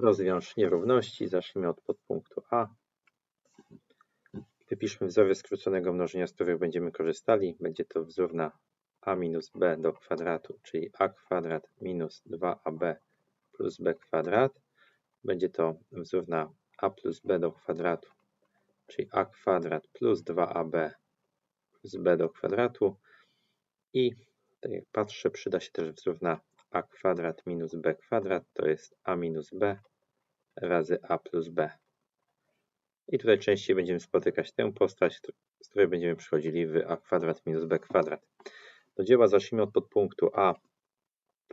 Rozwiąż nierówności. Zacznijmy od podpunktu A. Wypiszmy wzory skróconego mnożenia, z których będziemy korzystali. Będzie to wzór na a minus b do kwadratu, czyli a kwadrat minus 2ab plus b kwadrat. Będzie to wzór na a plus b do kwadratu, czyli a kwadrat plus 2ab plus b do kwadratu. I tak jak patrzę, przyda się też wzór na a kwadrat minus b kwadrat, to jest a minus b razy a plus b. I tutaj częściej będziemy spotykać tę postać, z której będziemy przychodzili w a kwadrat minus b kwadrat. Do dzieła zacznijmy od podpunktu a.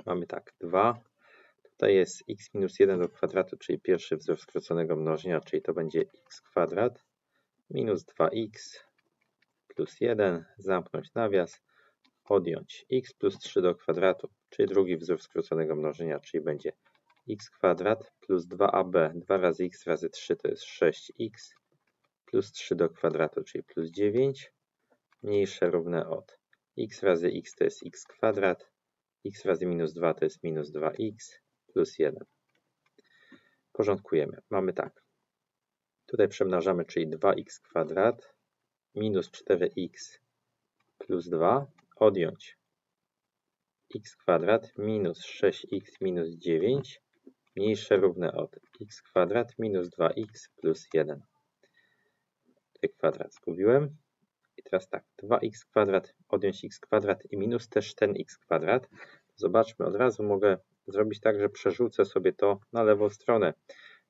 Mamy tak, 2. Tutaj jest x minus 1 do kwadratu, czyli pierwszy wzór skróconego mnożenia, czyli to będzie x kwadrat minus 2x plus 1, zamknąć nawias, odjąć x plus 3 do kwadratu, czyli drugi wzór skróconego mnożenia, czyli będzie x kwadrat plus 2ab, 2 razy x razy 3 to jest 6x, plus 3 do kwadratu, czyli plus 9, mniejsze równe od x razy x to jest x kwadrat, x razy minus 2 to jest minus 2x, plus 1. Porządkujemy. Mamy tak. Tutaj przemnażamy, czyli 2x kwadrat minus 4x plus 2 odjąć x kwadrat minus 6x minus 9 mniejsze równe od x kwadrat minus 2x plus 1. Tutaj kwadrat zgubiłem. I teraz tak, 2x kwadrat odjąć x kwadrat i minus też ten x kwadrat. Zobaczmy, od razu mogę zrobić tak, że przerzucę sobie to na lewą stronę.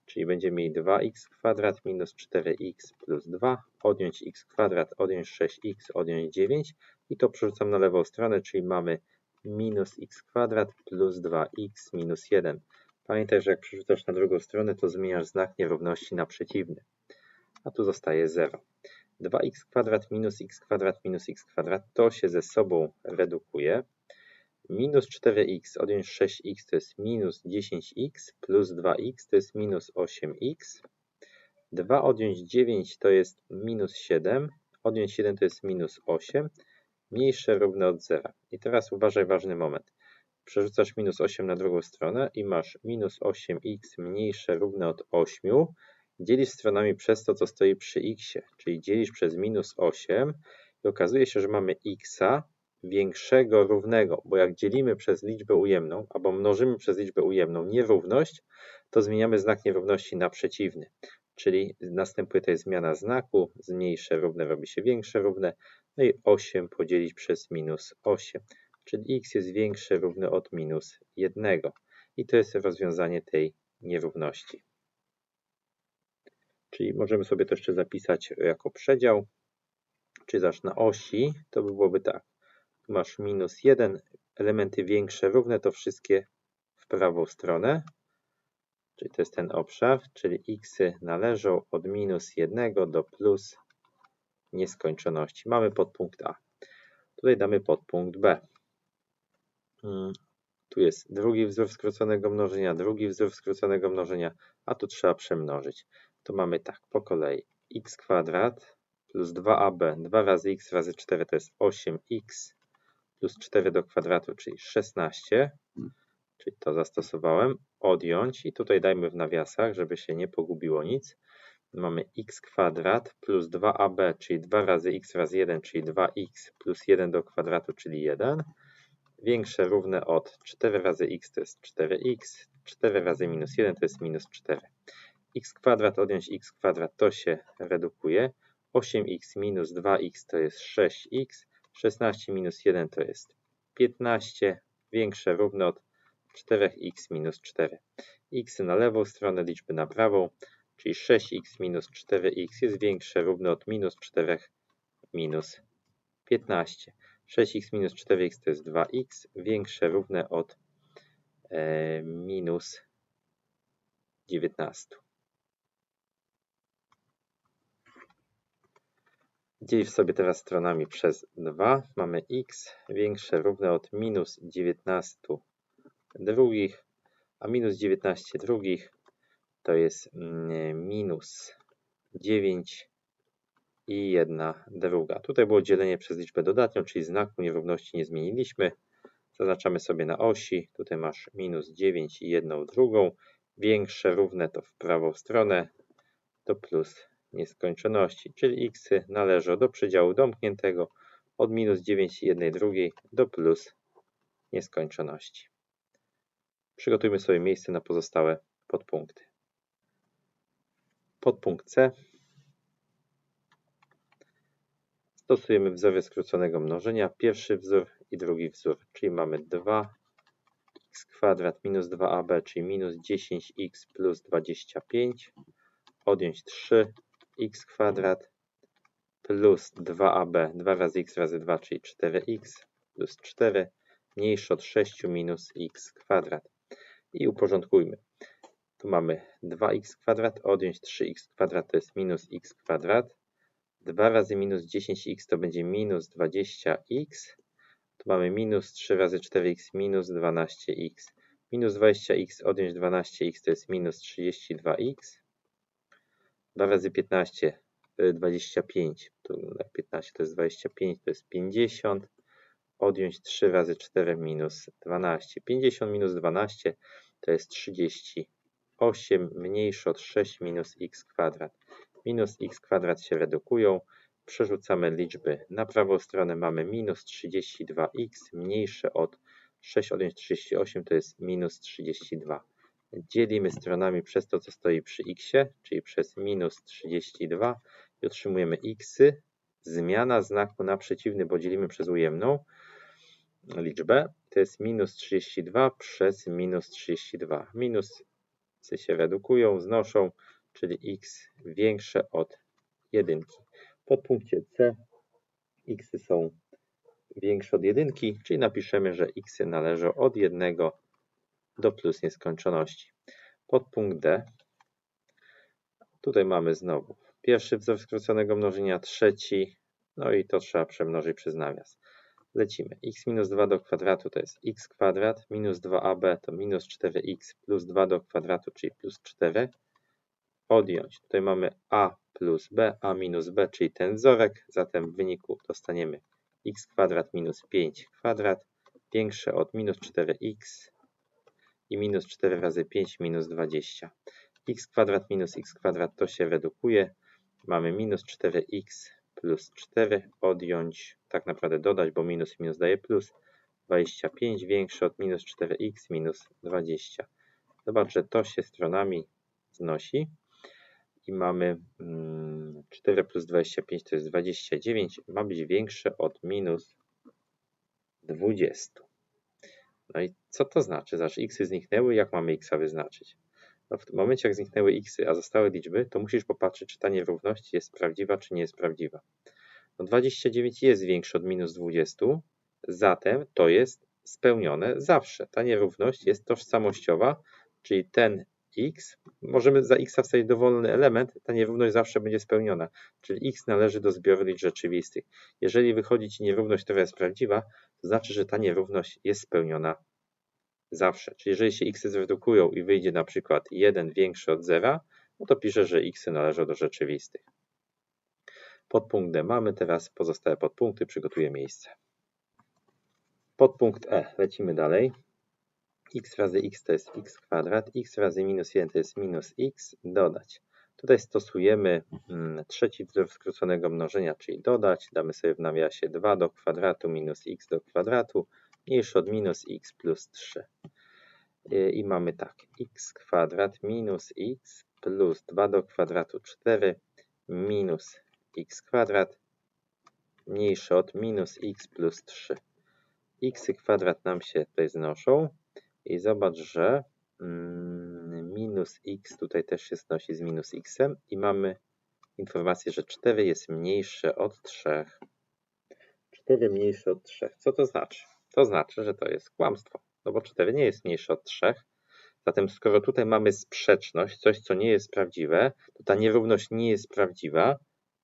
Czyli będziemy mieli 2x kwadrat minus 4x plus 2, odjąć x kwadrat, odjąć 6x, odjąć 9 i to przerzucam na lewą stronę, czyli mamy minus x kwadrat plus 2x minus 1. Pamiętaj, że jak przerzucasz na drugą stronę, to zmieniasz znak nierówności na przeciwny. A tu zostaje 0. 2x kwadrat minus x kwadrat minus x kwadrat to się ze sobą redukuje. Minus 4x odjąć 6x to jest minus 10x plus 2x to jest minus 8x. 2 odjąć 9 to jest minus 7. Odjąć 1 to jest minus 8. Mniejsze równe od 0. I teraz uważaj ważny moment. Przerzucasz minus 8 na drugą stronę i masz minus 8x mniejsze równe od 8. Dzielisz stronami przez to, co stoi przy x, czyli dzielisz przez minus 8 i okazuje się, że mamy x większego równego, bo jak dzielimy przez liczbę ujemną, albo mnożymy przez liczbę ujemną nierówność, to zmieniamy znak nierówności na przeciwny. Czyli następuje tutaj zmiana znaku, zmniejsze równe robi się większe równe, no i 8 podzielić przez minus 8, czyli x jest większe równe od minus 1. I to jest rozwiązanie tej nierówności. Czyli możemy sobie to jeszcze zapisać jako przedział, czy zaś na osi, to by byłoby tak. Tu masz minus 1, elementy większe równe to wszystkie w prawą stronę, czyli to jest ten obszar, czyli x należą od minus 1 do plus nieskończoności. Mamy podpunkt A. Tutaj damy podpunkt B. Hmm, tu jest drugi wzór skróconego mnożenia, drugi wzór skróconego mnożenia, a tu trzeba przemnożyć. To mamy tak, po kolei x kwadrat plus 2ab, 2 razy x razy 4 to jest 8x plus 4 do kwadratu, czyli 16, czyli to zastosowałem, odjąć i tutaj dajmy w nawiasach, żeby się nie pogubiło nic. Mamy x kwadrat plus 2ab, czyli 2 razy x razy 1, czyli 2x plus 1 do kwadratu, czyli 1. Większe równe od 4 razy x to jest 4x, 4 razy minus 1 to jest minus 4. x kwadrat odjąć x kwadrat to się redukuje. 8x minus 2x to jest 6x, 16 minus 1 to jest 15, większe równe od 4x minus 4. x na lewą stronę, liczby na prawą, czyli 6x minus 4x jest większe równe od minus 4 minus 15. 6x minus 4x to jest 2x, większe równe od e, minus 19. Dzielisz sobie teraz stronami przez 2. Mamy x większe równe od minus 19 drugich, a minus 19 drugich to jest mm, minus 9 i 1 druga. Tutaj było dzielenie przez liczbę dodatnią, czyli znaku nierówności nie zmieniliśmy. Zaznaczamy sobie na osi. Tutaj masz minus 9 i 1 drugą większe równe to w prawą stronę do plus nieskończoności, czyli x należą do przedziału domkniętego od minus 9 1 drugiej do plus nieskończoności. Przygotujmy sobie miejsce na pozostałe podpunkty. Podpunkt C. Stosujemy wzory skróconego mnożenia. Pierwszy wzór i drugi wzór, czyli mamy 2 x kwadrat minus 2ab, czyli minus 10x plus 25, odjąć 3 x kwadrat plus 2ab, 2 razy x razy 2, czyli 4x plus 4, mniejsze od 6 minus x kwadrat. I uporządkujmy. Tu mamy 2x kwadrat, odjąć 3x kwadrat to jest minus x kwadrat. 2 razy minus 10x to będzie minus 20x. Tu mamy minus 3 razy 4x minus 12x. Minus 20x odjąć 12x to jest minus 32x. 2 razy 15 25, tu 15 to jest 25, to jest 50. Odjąć 3 razy 4 minus 12. 50 minus 12 to jest 38 mniejsze od 6 minus x kwadrat. Minus x kwadrat się redukują. Przerzucamy liczby na prawą stronę. Mamy minus 32x mniejsze od 6 odjąć 38 to jest minus 32. Dzielimy stronami przez to, co stoi przy x, czyli przez minus 32 i otrzymujemy x. Zmiana znaku na przeciwny, bo dzielimy przez ujemną liczbę. To jest minus 32 przez minus 32. Minusy się redukują, znoszą, czyli x większe od 1. W punkcie C x są większe od 1, czyli napiszemy, że x należą od 1 do plus nieskończoności. Podpunkt D. Tutaj mamy znowu pierwszy wzór skróconego mnożenia, trzeci, no i to trzeba przemnożyć przez nawias. Lecimy. x minus 2 do kwadratu to jest x kwadrat, minus 2ab to minus 4x plus 2 do kwadratu, czyli plus 4. Odjąć. Tutaj mamy a plus b, a minus b, czyli ten wzorek, zatem w wyniku dostaniemy x kwadrat minus 5 kwadrat większe od minus 4x i minus 4 razy 5 minus 20. x kwadrat minus x kwadrat to się redukuje. Mamy minus 4x plus 4 odjąć, tak naprawdę dodać, bo minus minus daje plus. 25 większe od minus 4x minus 20. Zobacz, że to się stronami znosi i mamy 4 mm, plus 25 to jest 29, ma być większe od minus 20. No i co to znaczy? Znaczy x zniknęły, jak mamy x wyznaczyć? No w tym momencie, jak zniknęły x, a zostały liczby, to musisz popatrzeć, czy ta nierówność jest prawdziwa, czy nie jest prawdziwa. No 29 jest większe od minus 20, zatem to jest spełnione zawsze. Ta nierówność jest tożsamościowa, czyli ten x, możemy za x wstawić dowolny element, ta nierówność zawsze będzie spełniona, czyli x należy do zbioru liczb rzeczywistych. Jeżeli wychodzi Ci nierówność, która jest prawdziwa, to znaczy, że ta nierówność jest spełniona zawsze. Czyli jeżeli się x zredukują i wyjdzie na przykład 1 większy od 0, no to piszę, że x należą do rzeczywistych. Podpunkt D mamy, teraz pozostałe podpunkty, przygotuję miejsce. Podpunkt E, lecimy dalej x razy x to jest x kwadrat, x razy minus 1 to jest minus x, dodać. Tutaj stosujemy mm, trzeci wzór skróconego mnożenia, czyli dodać. Damy sobie w nawiasie 2 do kwadratu minus x do kwadratu, mniejsze od minus x plus 3. I mamy tak, x kwadrat minus x plus 2 do kwadratu 4 minus x kwadrat mniejsze od minus x plus 3. x kwadrat nam się tutaj znoszą, i zobacz, że mm, minus x tutaj też się znosi z minus x i mamy informację, że 4 jest mniejsze od 3. 4 mniejsze od 3. Co to znaczy? To znaczy, że to jest kłamstwo, no bo 4 nie jest mniejsze od 3. Zatem skoro tutaj mamy sprzeczność, coś co nie jest prawdziwe, to ta nierówność nie jest prawdziwa,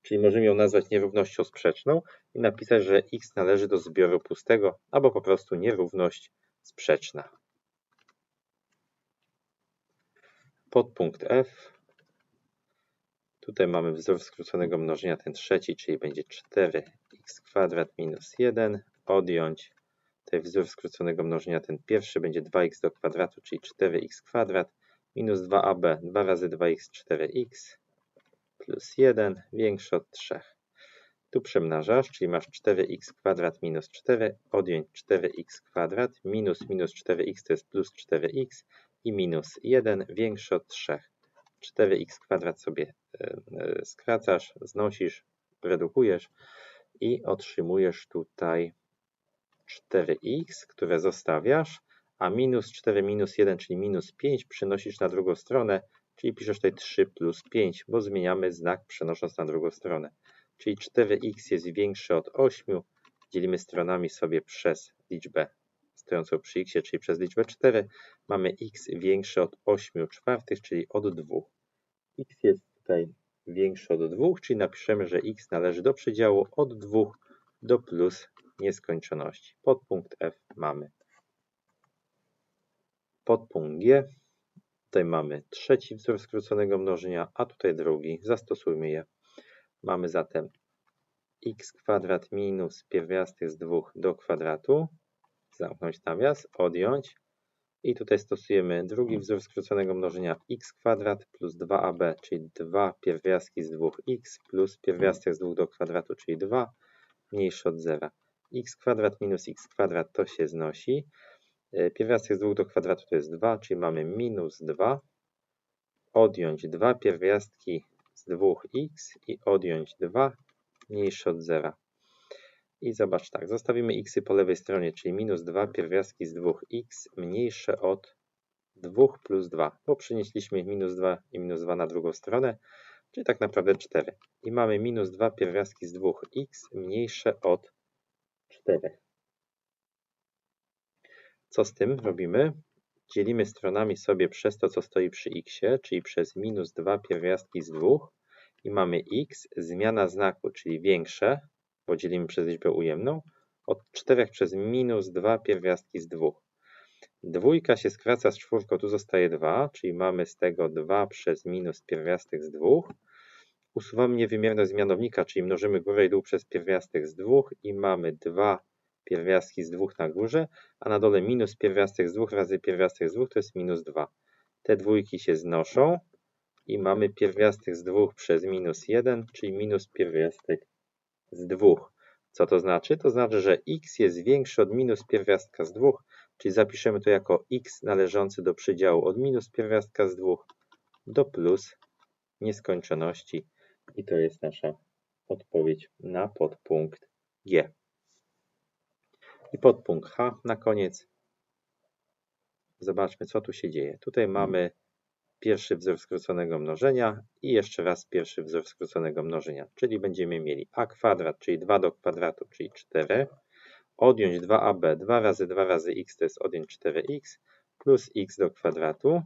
czyli możemy ją nazwać nierównością sprzeczną i napisać, że x należy do zbioru pustego, albo po prostu nierówność sprzeczna. Podpunkt F. Tutaj mamy wzór skróconego mnożenia, ten trzeci, czyli będzie 4x kwadrat minus 1, odjąć tutaj wzór skróconego mnożenia, ten pierwszy będzie 2x do kwadratu, czyli 4x kwadrat, minus 2ab, 2 razy 2x 4x plus 1 większe od 3. Tu przemnażasz, czyli masz 4x kwadrat minus 4, odjąć 4x kwadrat, minus minus 4x to jest plus 4x i minus 1 większe od 3. 4x kwadrat sobie e, e, skracasz, znosisz, redukujesz i otrzymujesz tutaj 4x, które zostawiasz, a minus 4 minus 1, czyli minus 5 przenosisz na drugą stronę, czyli piszesz tutaj 3 plus 5, bo zmieniamy znak przenosząc na drugą stronę. Czyli 4x jest większe od 8, dzielimy stronami sobie przez liczbę stojącą przy x, czyli przez liczbę 4, mamy x większe od 8 czwartych, czyli od 2. x jest tutaj większe od 2, czyli napiszemy, że x należy do przedziału od 2 do plus nieskończoności. Podpunkt F mamy. Podpunkt G. Tutaj mamy trzeci wzór skróconego mnożenia, a tutaj drugi. Zastosujmy je. Mamy zatem x kwadrat minus pierwiastek z 2 do kwadratu. Zamknąć nawias, odjąć. I tutaj stosujemy drugi wzór skróconego mnożenia x kwadrat plus 2ab, czyli 2 pierwiastki z 2x plus pierwiastek z 2 do kwadratu, czyli 2 mniejszy od 0 x kwadrat minus x kwadrat to się znosi. E, pierwiastek z 2 do kwadratu to jest 2, czyli mamy minus 2. Odjąć 2 pierwiastki z 2x i odjąć 2 mniejsze od 0. I zobacz tak, zostawimy x po lewej stronie, czyli minus 2 pierwiastki z 2x mniejsze od 2 plus 2, bo przynieśliśmy minus 2 i minus 2 na drugą stronę, czyli tak naprawdę 4. I mamy minus 2 pierwiastki z 2x mniejsze od 4. Co z tym robimy? Dzielimy stronami sobie przez to, co stoi przy x, czyli przez minus 2 pierwiastki z 2 i mamy x, zmiana znaku, czyli większe, bo dzielimy przez liczbę ujemną, od 4 przez minus 2 pierwiastki z 2. Dwójka się skraca z czwórką, tu zostaje 2, czyli mamy z tego 2 przez minus pierwiastek z 2 Usuwamy niewymierność zmianownika, czyli mnożymy górę i dół przez pierwiastek z 2 i mamy 2 pierwiastki z 2 na górze, a na dole minus pierwiastek z 2 razy pierwiastek z 2 to jest minus 2. Te dwójki się znoszą i mamy pierwiastek z 2 przez minus 1, czyli minus pierwiastek z 2. Co to znaczy? To znaczy, że x jest większy od minus pierwiastka z 2, czyli zapiszemy to jako x należący do przedziału od minus pierwiastka z 2 do plus nieskończoności i to jest nasza odpowiedź na podpunkt G. I podpunkt H na koniec. Zobaczmy, co tu się dzieje. Tutaj mamy pierwszy wzór skróconego mnożenia i jeszcze raz pierwszy wzór skróconego mnożenia, czyli będziemy mieli a kwadrat, czyli 2 do kwadratu, czyli 4, odjąć 2ab, 2 razy 2 razy x to jest odjąć 4x, plus x do kwadratu,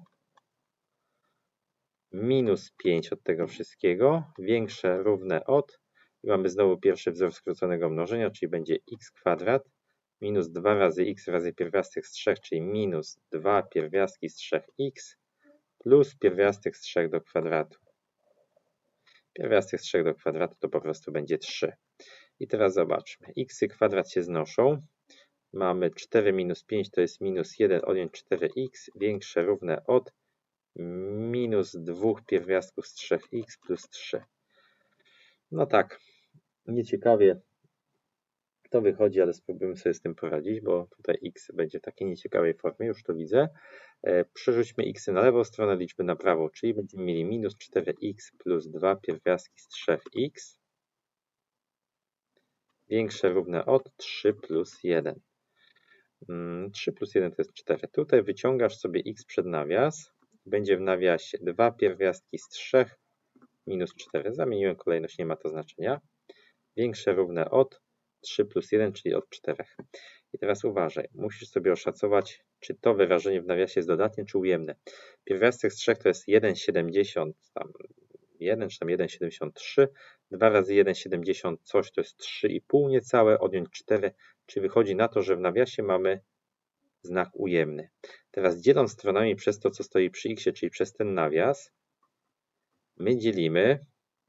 minus 5 od tego wszystkiego, większe równe od, i mamy znowu pierwszy wzór skróconego mnożenia, czyli będzie x kwadrat minus 2 razy x razy pierwiastek z 3, czyli minus 2 pierwiastki z 3x plus pierwiastek z 3 do kwadratu. Pierwiastek z 3 do kwadratu to po prostu będzie 3. I teraz zobaczmy. x kwadrat się znoszą. Mamy 4 minus 5 to jest minus 1 odjąć 4x większe równe od minus dwóch pierwiastków z 3x plus 3. No tak, nieciekawie to wychodzi, ale spróbujmy sobie z tym poradzić, bo tutaj x będzie w takiej nieciekawej formie, już to widzę. E, przerzućmy x na lewą stronę, liczby na prawą, czyli będziemy mieli minus 4x plus 2 pierwiastki z 3x większe równe od 3 plus 1. 3 mm, plus 1 to jest 4. Tutaj wyciągasz sobie x przed nawias, będzie w nawiasie 2 pierwiastki z 3 minus 4. Zamieniłem kolejność, nie ma to znaczenia. Większe równe od 3 plus 1, czyli od 4. I teraz uważaj, musisz sobie oszacować, czy to wyrażenie w nawiasie jest dodatnie, czy ujemne. Pierwiastek z 3 to jest 1,70 tam 1 czy tam 1,73. 2 razy 1,70 coś to jest 3,5 niecałe, odjąć 4, czyli wychodzi na to, że w nawiasie mamy znak ujemny. Teraz dzieląc stronami przez to, co stoi przy x, czyli przez ten nawias, my dzielimy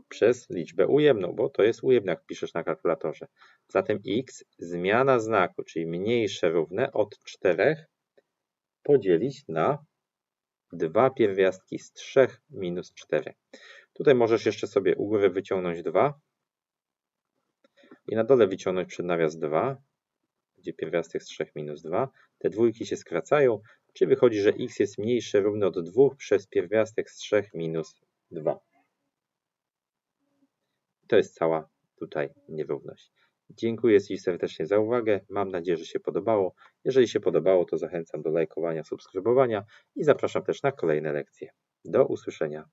przez liczbę ujemną, bo to jest ujemne, jak piszesz na kalkulatorze. Zatem x, zmiana znaku, czyli mniejsze równe od 4, podzielić na 2 pierwiastki z 3 minus 4. Tutaj możesz jeszcze sobie u góry wyciągnąć 2 i na dole wyciągnąć przed nawias 2, gdzie pierwiastek z 3 minus 2. Te dwójki się skracają, czyli wychodzi, że x jest mniejsze równy od 2 przez pierwiastek z 3 minus 2. To jest cała tutaj nierówność. Dziękuję Ci serdecznie za uwagę. Mam nadzieję, że się podobało. Jeżeli się podobało, to zachęcam do lajkowania, subskrybowania i zapraszam też na kolejne lekcje. Do usłyszenia.